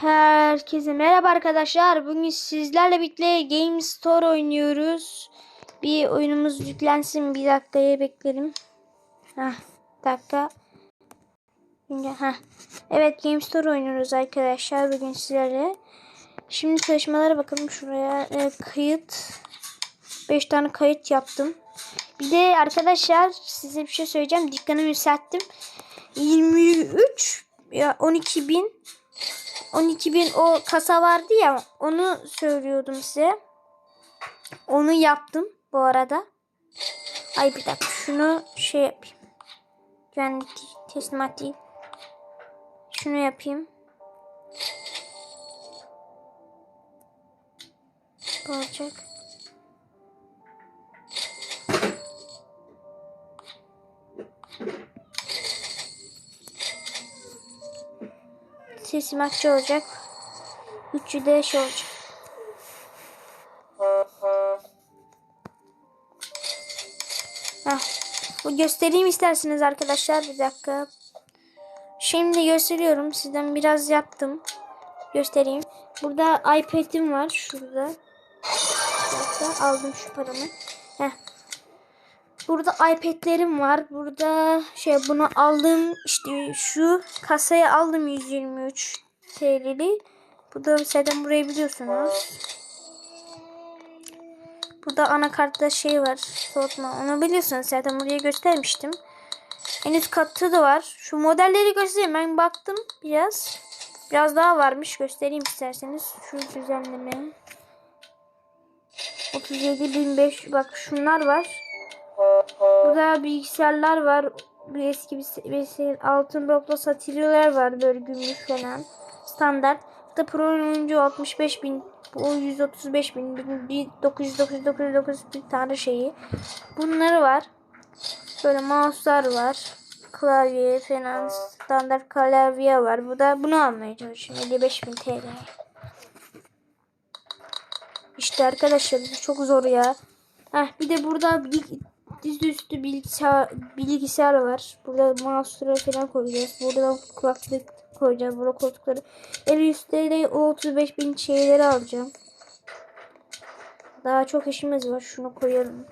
Herkese merhaba arkadaşlar. Bugün sizlerle birlikte Game Store oynuyoruz. Bir oyunumuz yüklensin. Bir dakikaya beklerim. Heh, dakika. Heh. Evet Game Store oynuyoruz arkadaşlar bugün sizlerle. Şimdi çalışmalara bakalım şuraya. E, kayıt. 5 tane kayıt yaptım. Bir de arkadaşlar size bir şey söyleyeceğim. Dükkanı yükselttim. 23 ya 12 bin 12 bin o kasa vardı ya onu söylüyordum size. Onu yaptım bu arada. Ay bir dakika şunu şey yapayım. Güvenlik teslimat değil. Şunu yapayım. Bu olacak. Sesim açık olacak. Üçü de şey olacak. Heh. Bu göstereyim isterseniz arkadaşlar. Bir dakika. Şimdi gösteriyorum. Sizden biraz yaptım. Göstereyim. Burada iPad'im var. Şurada. Aldım şu paramı. Heh. Burada iPad'lerim var. Burada şey bunu aldım. işte şu kasaya aldım 123 TL'li. Bu da zaten burayı biliyorsunuz. Burada anakartta şey var. Soğutma. Onu biliyorsunuz zaten buraya göstermiştim. En üst katta da var. Şu modelleri göstereyim. Ben baktım biraz. Biraz daha varmış. Göstereyim isterseniz. Şu düzenleme. 37.500 bak şunlar var. Burada bilgisayarlar var. Bir eski bilgisayar altın blokla satılıyorlar var böyle gümrük falan. Standart. Burada pro oyuncu 65 bin. Bu 135 bin. Bir 999 bir tane şeyi. Bunları var. Böyle mouse'lar var. Klavye falan standart klavye var. Bu da bunu almaya çalışıyorum. 55 bin TL. İşte arkadaşlar çok zor ya. Heh, bir de burada bir dizüstü bilgisayar, bilgisayar var. Burada mouse'ları falan koyacağız. Burada kulaklık koyacağız. Burada koltukları. En üstte de o 35 bin şeyleri alacağım. Daha çok işimiz var. Şunu koyalım.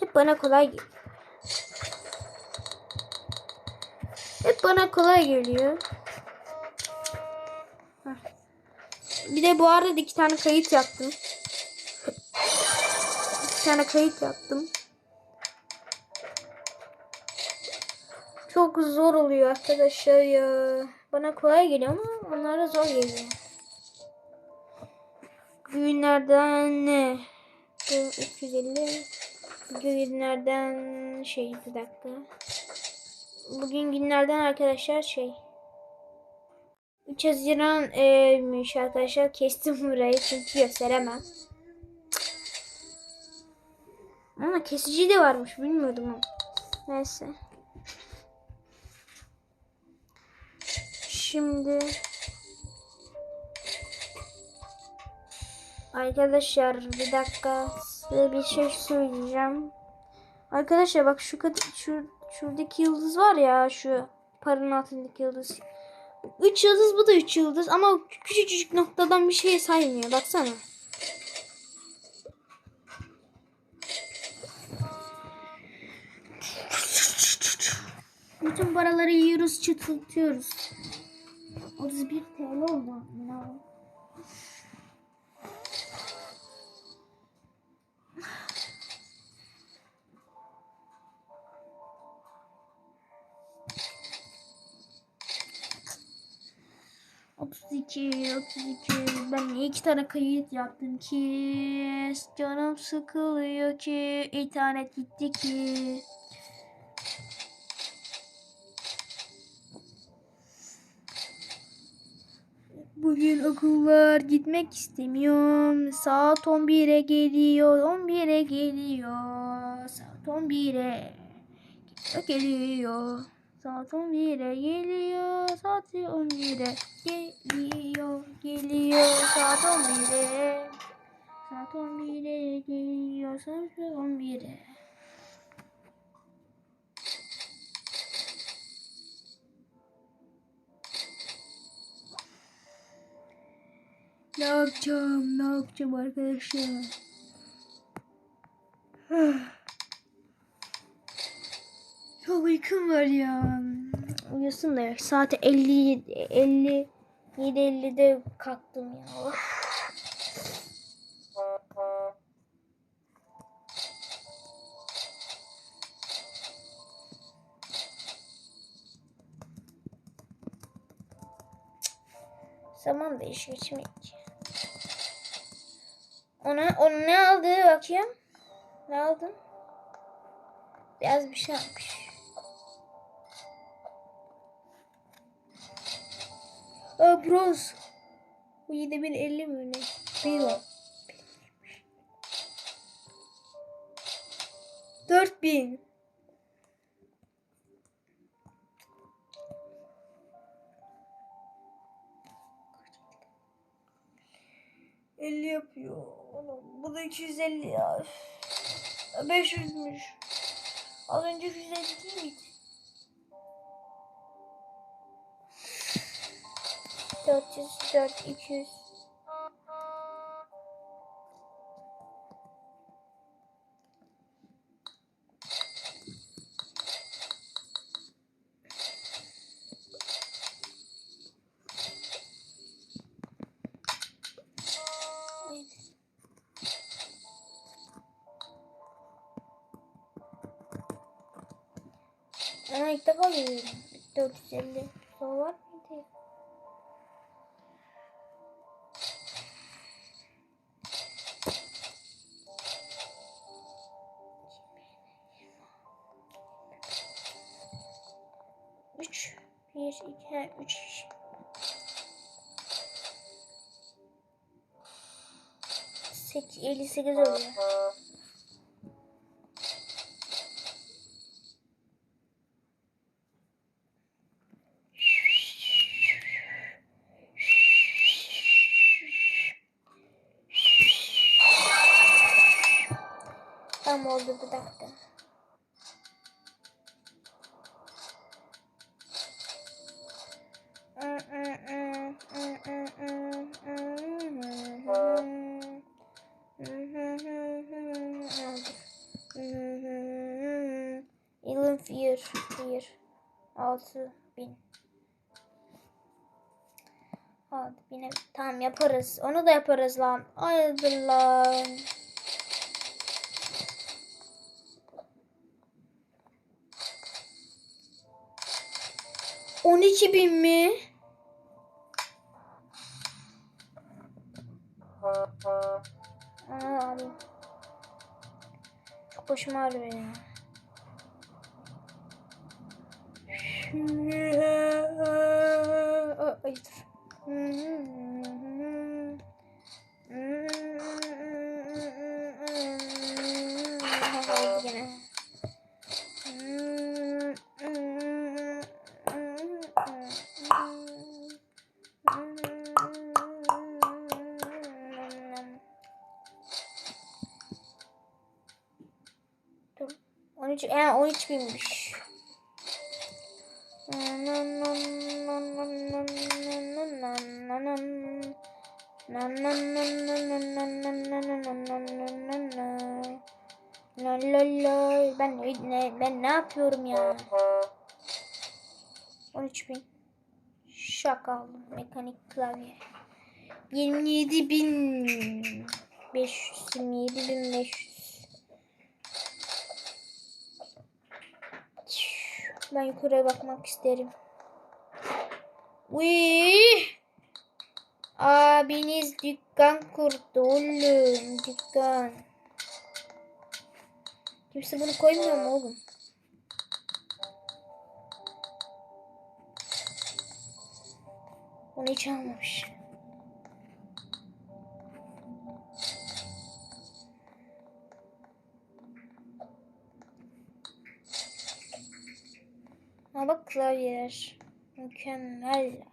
Hep bana kolay geliyor. Hep bana kolay geliyor. Bir de bu arada iki tane kayıt yaptım. iki tane kayıt yaptım. Çok zor oluyor arkadaşlar ya. Bana kolay geliyor ama onlara zor geliyor. Günlerden ne? 350 Günlerden şey bir dakika. Bugün günlerden arkadaşlar şey 3 Haziran'mış arkadaşlar. Kestim burayı çünkü gösteremem. Ama kesici de varmış. Bilmiyordum ama. Neyse. Şimdi Arkadaşlar bir dakika size bir şey söyleyeceğim. Arkadaşlar bak şu şu şuradaki yıldız var ya şu paranın altındaki yıldız. 3 yıldız bu da 3 yıldız ama küçücük noktadan bir şeye saymıyor baksana. Bütün paraları yiyoruz çıtlatıyoruz. 31 TL oldu. Ne 32, 32. Ben iki tane kayıt yaptım ki? Canım sıkılıyor ki. internet gitti ki. Bugün okul var gitmek istemiyorum. Saat 11'e geliyor. 11'e geliyor. Saat 11'e geliyor. Saat 11'e geliyor, saat 11'e geliyor, geliyor saat 11'e. Saat 11'e geliyor, saat 11'e. Ne yapacağım, ne yapacağım arkadaşlar? Ah. Çok uykum var ya. Uyusun da saat 50 50 7.50'de kalktım ya. Of. Zaman da geçmek. Ona, onu ne aldı bakayım? Ne aldın? Beyaz bir şey almış. Aa bronz. Bu 7050 mi ne? Var. 4000. Elli yapıyor. Bu da 250 ya. Üf. 500'müş. Az önce 150 değil miydi? 400, 4, 200. Ama ilk defa görüyorum. 450 soru 8 oluyor. Tam oldu bir dakika. Yaparız. Onu da yaparız lan. Haydi lan. On iki bin mi? Aa. Çok başım ağrıyor ya. Ay dur. Oldu 13 yani 13 binmiş. Ben ne ben ne yapıyorum ya? 13 bin. Şaka aldım. Mekanik klavye. 27 bin. 500. 27 bin 500. Ben yukarıya bakmak isterim. Uy! Abiniz dükkan kurdu oğlum. Dükkan. Kimse bunu koymuyor mu oğlum? Onu hiç almamış. Klavyeler. Mükemmeller.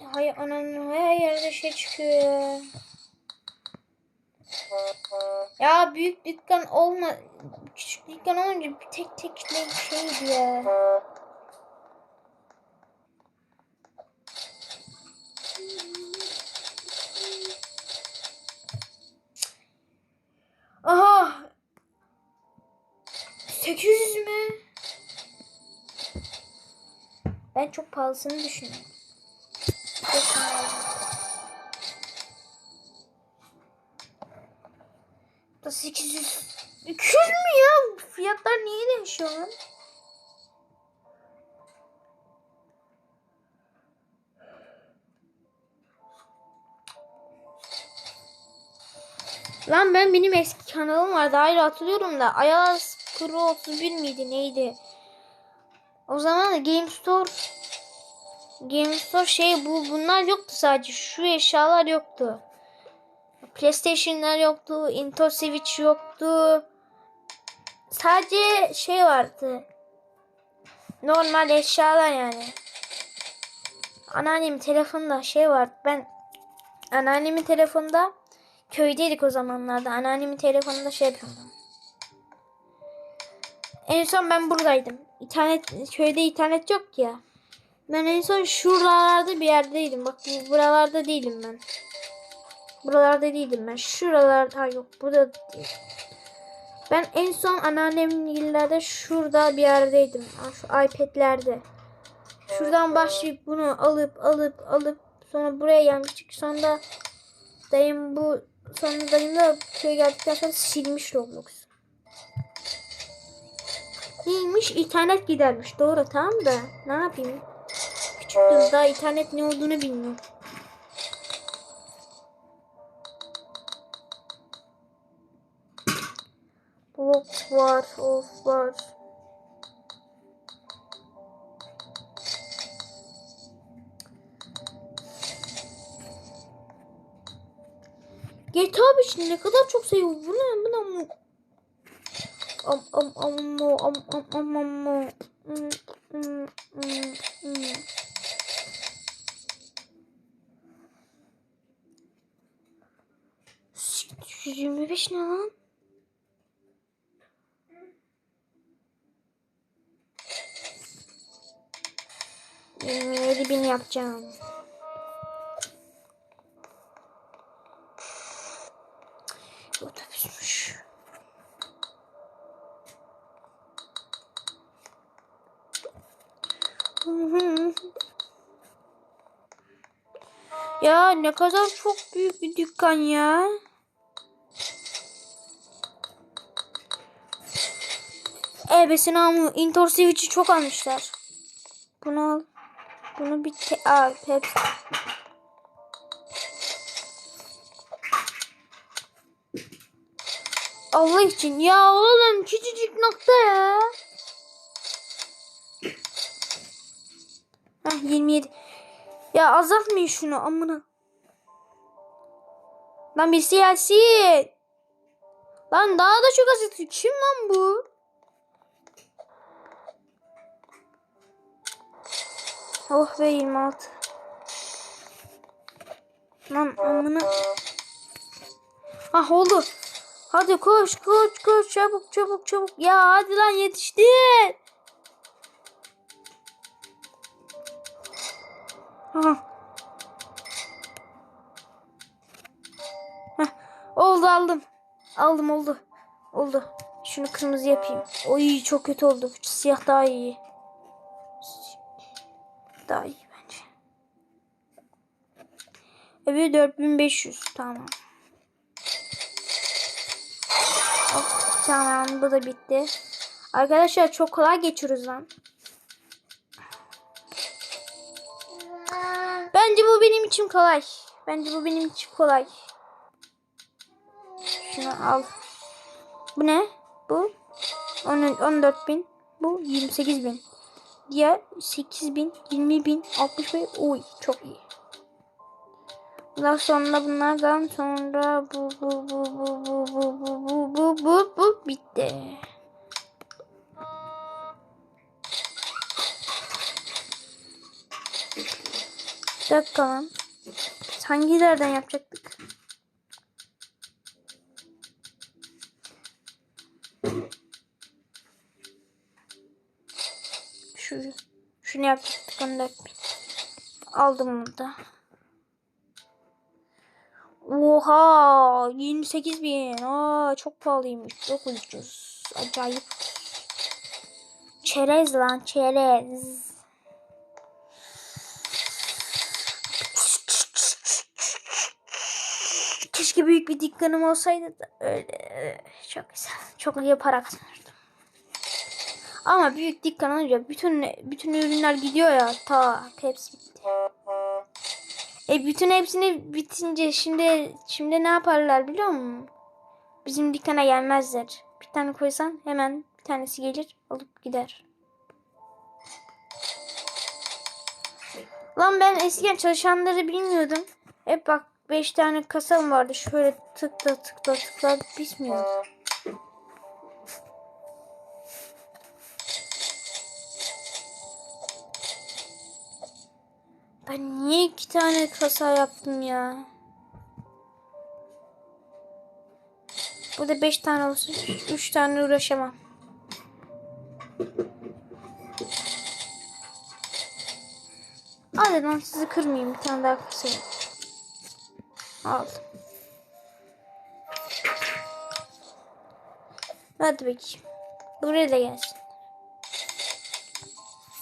Ya hay anam her yerde şey çıkıyor ya. Büyük dükkan olma küçük dükkan olunca bir tek tek şeydi ya. Çok pahalısını düşünüyorum. Çok. Da 800 200 mü ya? Fiyatlar niye değişiyor lan? Lan ben benim eski kanalım vardı. Hayır hatırlıyorum da. Ayaz Pro 31 miydi neydi? O zaman da Game Store Game Store şey bu bunlar yoktu sadece. Şu eşyalar yoktu. PlayStation'lar yoktu. Nintendo Switch yoktu. Sadece şey vardı. Normal eşyalar yani. Anneannemin telefonunda şey vardı. Ben anneannemin telefonunda köydeydik o zamanlarda. Anneannemin telefonunda şey yapıyordum. En son ben buradaydım. İnternet köyde internet yok ya. Ben en son şuralarda bir yerdeydim. Bak bu- buralarda değilim ben. Buralarda değildim ben. Şuralarda ha yok burada değil. Ben en son anneannemin illerde şurada bir yerdeydim. Şu iPad'lerde. Şuradan başlayıp bunu alıp alıp alıp sonra buraya gelmiştik. Sonra dayım bu sonra dayım da köye geldikten sonra silmiş Roblox. Neymiş? İnternet gidermiş. Doğru tamam da ne yapayım? Küçüktüm daha internet ne olduğunu bilmiyorum. Blok var, of var. GTA 5'i ne kadar çok seviyorum. Bu ne? Bu ne? bu? Am am am am am am am am am. Hmm, hmm, hmm, hmm. Siktir, 125 ne lan? 27 bin yapacağım. Otobüsmüş. Ya ne kadar çok büyük bir dükkan ya. Ebesini amı. Intor Switch'i çok almışlar. Bunu al. Bunu bir te al. Pepsi. Allah için ya oğlum küçücük nokta ya. Heh 27. Ya azaltmayın şunu amına. Lan bir siyasi. Lan daha da çok azaltıyor. Kim lan bu? Oh be 26. Lan amına. Ah oldu. Hadi koş koş koş çabuk çabuk çabuk. Ya hadi lan yetişti. Aha. Heh, oldu aldım. Aldım oldu. Oldu. Şunu kırmızı yapayım. Oy çok kötü oldu. Siyah daha iyi. Evet 4500 tamam. Of, tamam bu da bitti. Arkadaşlar çok kolay geçiyoruz lan. Bence bu benim için kolay. Bence bu benim için kolay. Şunu al. Bu ne? Bu 14 bin. Bu 28 bin. Diğer 8 bin, 20 bin, 60 bin. Uy çok iyi. Daha sonra bunlardan sonra bu bu bu bu bu bu bu bu bu bu bu bitti. Bir dakika lan. Biz hangilerden yapacaktık? Şu, şunu yapacaktık onu da yapayım. Aldım bunu da. Oha 28 bin. Aa, çok pahalıymış. Çok ucuz. Acayip. Çerez lan çerez. Keşke büyük bir dükkanım olsaydı da öyle çok güzel. Çok iyi para kazanırdım. Ama büyük dükkan olunca bütün bütün ürünler gidiyor ya. Ta hepsi bitti. E bütün hepsini bitince şimdi şimdi ne yaparlar biliyor musun? Bizim dükkana gelmezler. Bir tane koysan hemen bir tanesi gelir alıp gider. Lan ben eskiden çalışanları bilmiyordum. Hep bak 5 tane kasam vardı. Şöyle tıkla tıkla tıkla bitmiyor. Ben niye iki tane kasa yaptım ya? Burada beş tane olsun. Üç tane uğraşamam. Hadi lan sizi kırmayayım. Bir tane daha kısayım. Aldım. Hadi bakayım. Buraya da gelsin.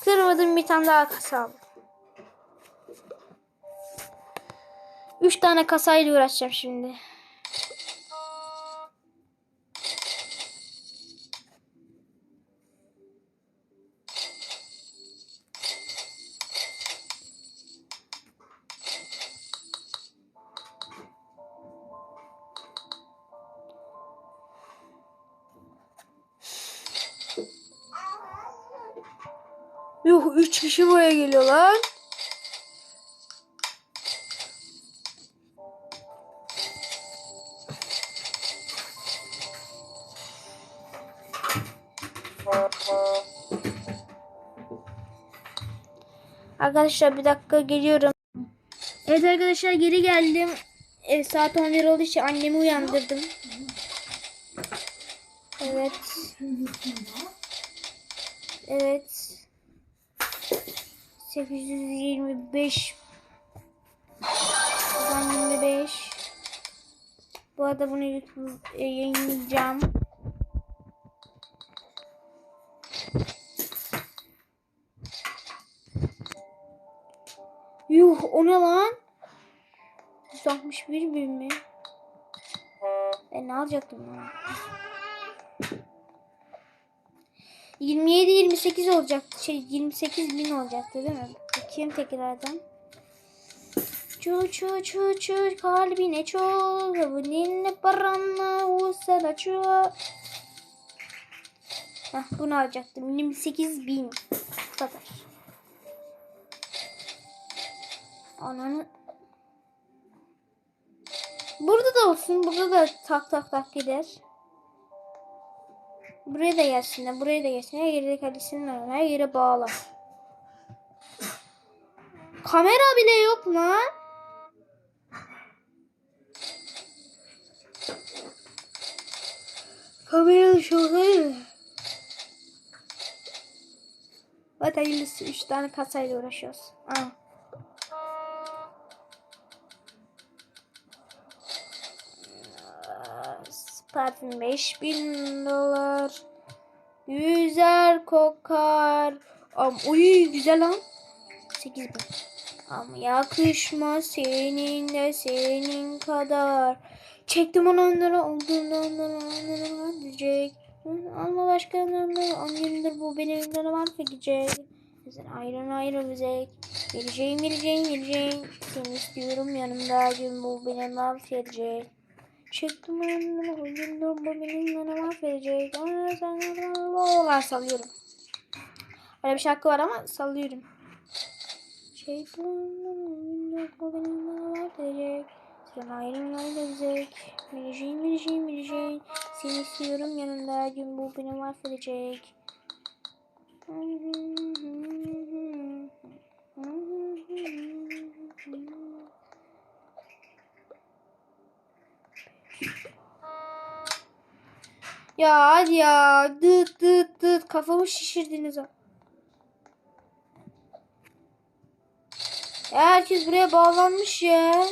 Kırmadım bir tane daha kasa aldım. Üç tane kasayla uğraşacağım şimdi. Yuh üç kişi buraya geliyorlar. Arkadaşlar bir dakika geliyorum. Evet arkadaşlar geri geldim. E, saat 11 olduğu için annemi uyandırdım. Evet. Evet. 825 Buradan 25 Bu arada bunu YouTube yayınlayacağım. O ne lan? 161 bin mi? Ben ne alacaktım lan? 27 28 olacaktı. Şey 28 bin olacaktı değil mi? Bakayım tekrardan. Çu çu çu çu kalbine çol Ninne paranla usada çu Heh, bunu alacaktım. 28 bin. Bu kadar. Ananı Burada da olsun. Burada da tak tak tak gider. Buraya da gelsin. Buraya da gelsin. Her yere kalesinin her yere bağla. Kamera bile yok lan. Kamera şurada. Hadi hayırlısı. Üç tane kasayla uğraşıyoruz. Aa. Parfüm 5000 dolar. Yüzer kokar. Am uy güzel lan. 8000. Ama yakışmaz senin de senin kadar. Çektim onu onlara olduğunda onlara onlara diyecek. Ama başka onlara on gündür bu benim elimden mahvedecek. Bizden ayrı ayrı bizek. Geleceğim geleceğim geleceğim. Seni istiyorum yanımda gün bu beni mahvedecek. Çektim önümden oyundur bu benim bana mahvedecek. Olar sallıyorum. Öyle bir şarkı var ama sallıyorum. Çektim oyundur bu benim bana mahvedecek. Sen ayrım ayrılacak. Bileceğim bileceğim bileceğim. Seni istiyorum yanımda gün bu beni mahvedecek. Ya hadi ya. Dıt dıt dıt. Kafamı şişirdiniz. Herkes buraya bağlanmış ya.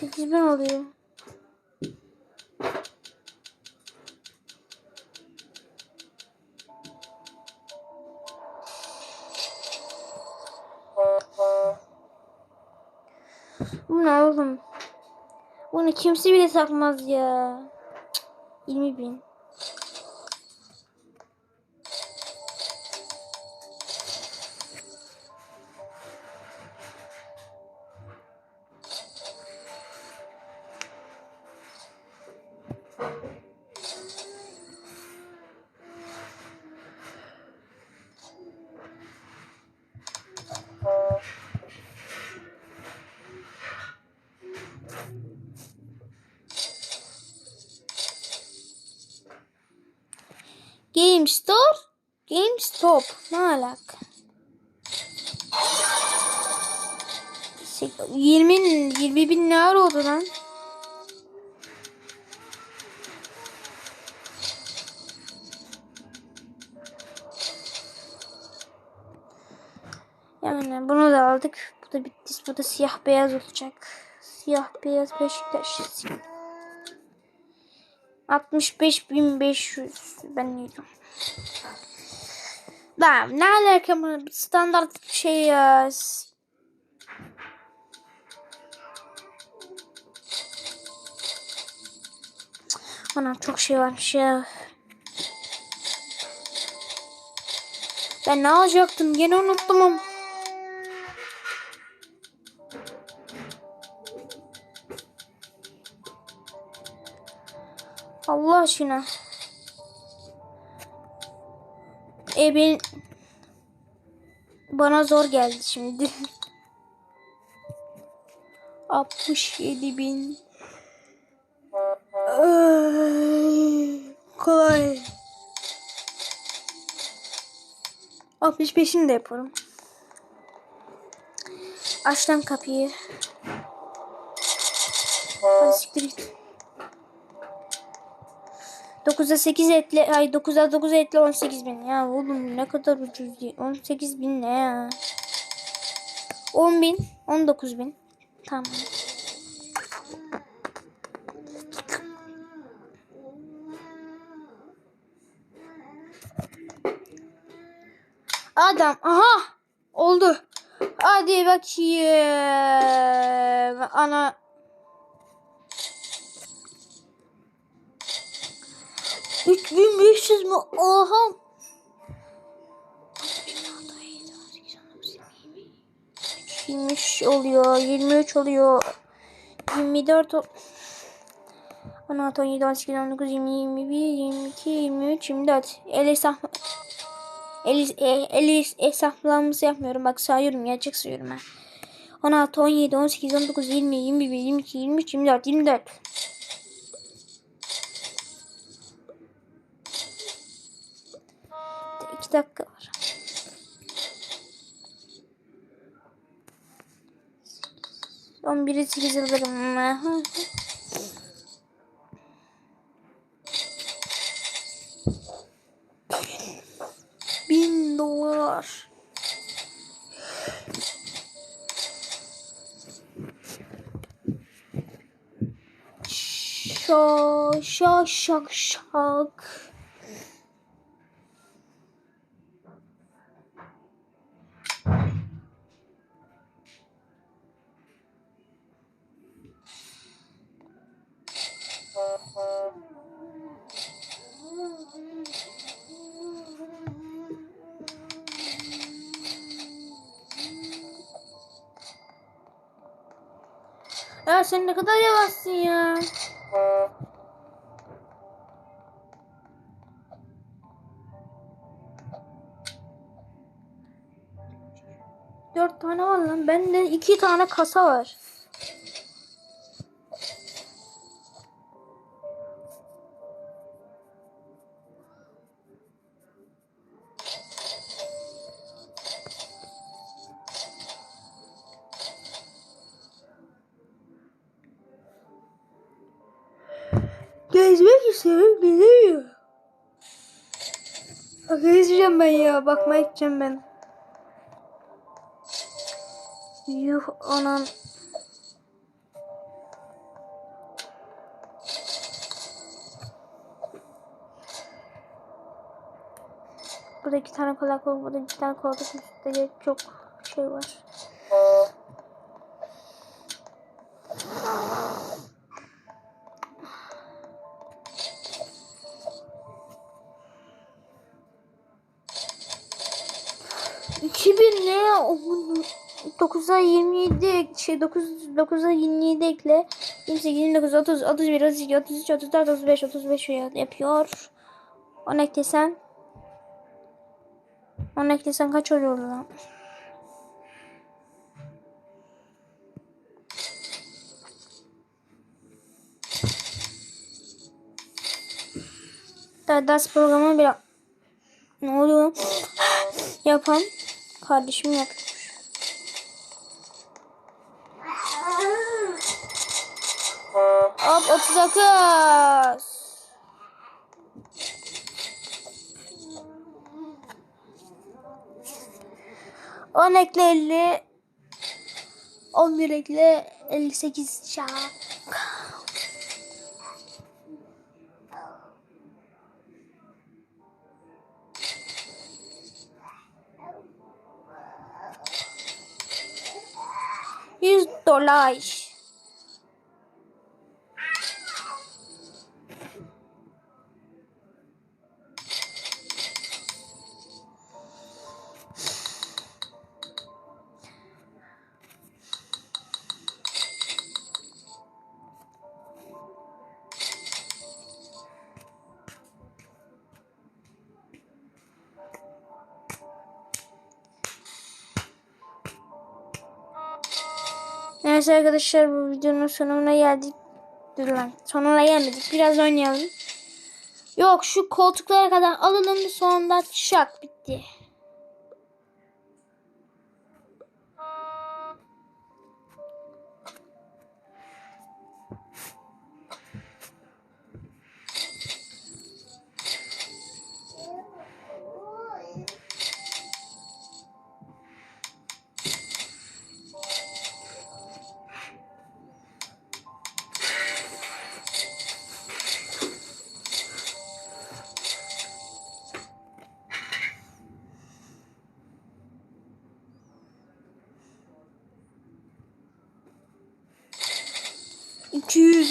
8 bin oluyor. Bu ne oğlum? Bunu kimse bile takmaz ya. 20 bin. Game Stop. Ne alaka? Sek- 20 20 bin ne oldu lan? Yani bunu da aldık. Bu da bitti. Bu da siyah beyaz olacak. Siyah beyaz Beşiktaş. 65.500 ben yedim. Lan ne alaka bu standart şey ya. Ana çok şey varmış ya. Ben ne alacaktım? Gene unuttum. Allah aşkına. E ben bana zor geldi şimdi. 67 bin. Ay, Kolay. 65'ini de yaparım. Aç lan kapıyı. Hadi siktir git. 9'a 8 etle ay 9'a 9 etle 18 bin. Ya oğlum ne kadar ucuz değil. 18 bin ne ya? 10 bin 19 bin. Tamam. Adam aha! Oldu. Hadi bakayım. Ana 3500 mü? Oha. 23 oluyor. 23 oluyor. 24 ol 16, 17, 18, 19, 20, 21, 22, 23, 24. El hesap el, el, el hesaplaması yapmıyorum. Bak sayıyorum. Gerçek sayıyorum ben. 16, 17, 18, 19, 20, 21, 22, 23, 24, 24. İki dakika var. On biri sekiz alırım. Bin dolar. Şa şa şak şak. Ya sen ne kadar yavaşsın ya. Dört tane var lan. Bende iki tane kasa var. Gezmek istiyorum bilmiyorum. Gezeceğim ben ya. Bakmaya gideceğim ben. Yuh anam. Burada iki tane kulak var. Burada iki tane koltuk üstte çok şey var. 9'a 27 şey 9 9'a 27 ekle 28 29 30 31 32 33 34 35 35 yapıyor. 10 eklesen 10 eklesen kaç oluyor lan? Daha ders programı bir ne oluyor? Yapan kardeşim yapıyor. 39. On ekle 50. 11 ekle 58 şak. Yüz dolar. Arkadaşlar bu videonun sonuna geldik. Dur lan sonuna gelmedik. Biraz oynayalım. Yok şu koltuklara kadar alalım sonunda şak bitti.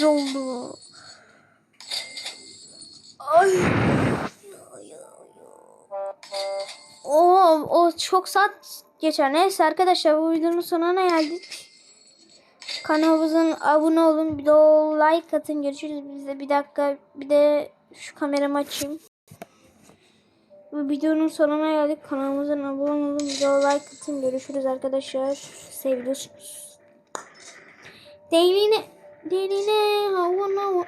İki yüz oldu. Ay. Oo, o çok saat geçer. Neyse arkadaşlar bu videonun sonuna geldik. Kanalımızın abone olun. Bir de o like atın. Görüşürüz. Bize bir dakika. Bir de şu kameramı açayım. Bu videonun sonuna geldik. Kanalımızın abone olun. Bir de o like atın. Görüşürüz arkadaşlar. Seviyorsunuz. Değiline, değiline, havana,